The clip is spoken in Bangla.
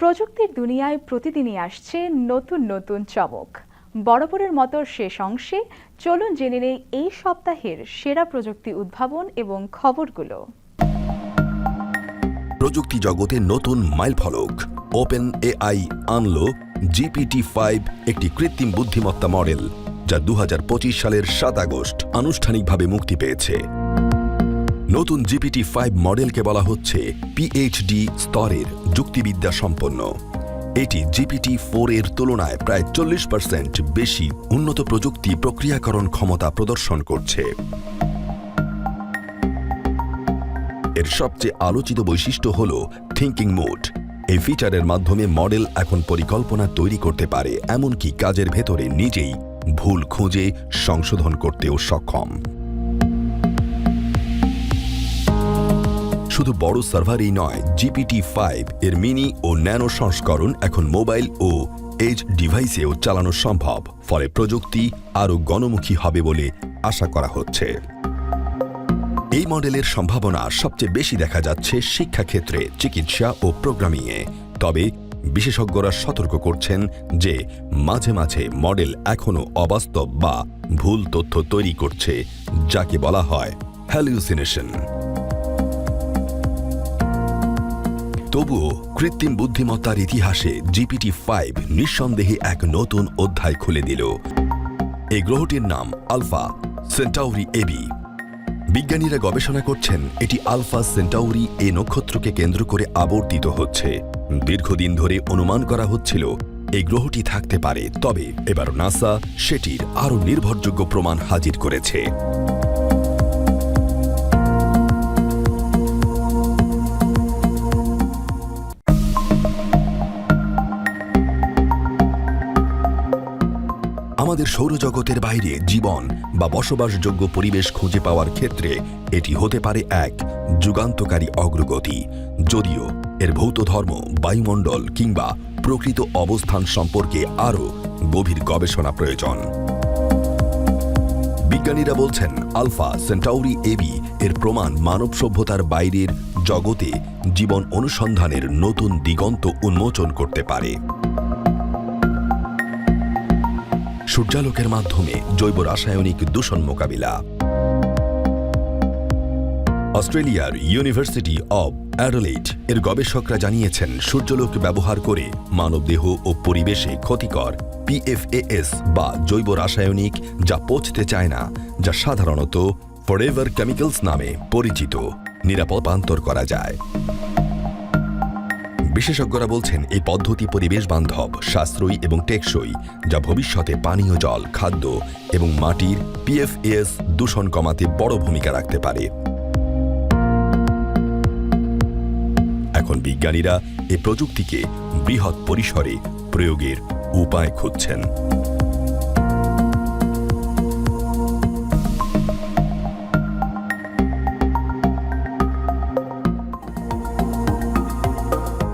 প্রযুক্তির দুনিয়ায় প্রতিদিনই আসছে নতুন নতুন চমক। বরাবরের মতো শেষ অংশে চলুন জেনে নেই এই সপ্তাহের সেরা প্রযুক্তি উদ্ভাবন এবং খবরগুলো। প্রযুক্তি জগতে নতুন মাইলফলক। ওপেন এআই আনলো জিপিটি ফাইভ একটি কৃত্রিম বুদ্ধিমত্তা মডেল, যা দু হাজার পঁচিশ সালের সাত আগস্ট আনুষ্ঠানিকভাবে মুক্তি পেয়েছে। নতুন জিপিটি ফাইভ মডেলকে বলা হচ্ছে পিএইচডি স্তরের যুক্তিবিদ্যা সম্পন্ন। এটি জিপিটি ফোর এর তুলনায় প্রায় চল্লিশ পার্সেন্ট বেশি উন্নত প্রযুক্তি প্রক্রিয়াকরণ ক্ষমতা প্রদর্শন করছে। এর সবচেয়ে আলোচিত বৈশিষ্ট্য হল থিঙ্কিং মোড। এই ফিচারের মাধ্যমে মডেল এখন পরিকল্পনা তৈরি করতে পারে, এমনকি কাজের ভেতরে নিজেই ভুল খুঁজে সংশোধন করতেও সক্ষম। শুধু বড় সার্ভারই নয় জিপিটি ফাইভ এর মিনি ও ন্যানো সংস্করণ এখন মোবাইল ও এজ ডিভাইসেও চালানো সম্ভব। ফলে প্রযুক্তি আরও গণমুখী হবে বলে আশা করা হচ্ছে। এই মডেলের সম্ভাবনা সবচেয়ে বেশি দেখা যাচ্ছে শিক্ষাক্ষেত্রে, চিকিৎসা ও প্রোগ্রামিংয়ে। তবে বিশেষজ্ঞরা সতর্ক করছেন যে মাঝে মাঝে মডেল এখনও অবাস্তব বা ভুল তথ্য তৈরি করছে, যাকে বলা হয় হ্যালিউসিনেশন তবুও কৃত্রিম বুদ্ধিমত্তার ইতিহাসে জিপিটি ফাইভ নিঃসন্দেহে এক নতুন অধ্যায় খুলে দিল। এই গ্রহটির নাম আলফা সেন্টাউরি এবি বিজ্ঞানীরা গবেষণা করছেন এটি আলফা সেন্টাউরি এ নক্ষত্রকে কেন্দ্র করে আবর্তিত হচ্ছে। দীর্ঘদিন ধরে অনুমান করা হচ্ছিল এই গ্রহটি থাকতে পারে, তবে এবার নাসা সেটির আরও নির্ভরযোগ্য প্রমাণ হাজির করেছে। আমাদের সৌরজগতের বাইরে জীবন বা বসবাসযোগ্য পরিবেশ খুঁজে পাওয়ার ক্ষেত্রে এটি হতে পারে এক যুগান্তকারী অগ্রগতি। যদিও এর ভৌত ধর্ম, বায়ুমণ্ডল কিংবা প্রকৃত অবস্থান সম্পর্কে আরও গভীর গবেষণা প্রয়োজন। বিজ্ঞানীরা বলছেন, আলফা সেন্টাউরি এবি এর প্রমাণ মানব সভ্যতার বাইরের জগতে জীবন অনুসন্ধানের নতুন দিগন্ত উন্মোচন করতে পারে। সূর্যালোকের মাধ্যমে জৈব রাসায়নিক দূষণ মোকাবিলা। অস্ট্রেলিয়ার ইউনিভার্সিটি অব অ্যাডোলেট এর গবেষকরা জানিয়েছেন, সূর্যালোক ব্যবহার করে মানবদেহ ও পরিবেশে ক্ষতিকর পিএফএএস বা জৈব রাসায়নিক যা পচতে চায় না, যা সাধারণত ফরেভার কেমিক্যালস নামে পরিচিত। নিরাপদ রূপান্তর করা যায়। বিশেষজ্ঞরা বলছেন, এই পদ্ধতি পরিবেশ বান্ধব, সাশ্রয়ী এবং টেকসই, যা ভবিষ্যতে পানীয় জল, খাদ্য এবং মাটির পিএফএস দূষণ কমাতে বড় ভূমিকা রাখতে পারে। এখন বিজ্ঞানীরা এ প্রযুক্তিকে বৃহৎ পরিসরে প্রয়োগের উপায় খুঁজছেন।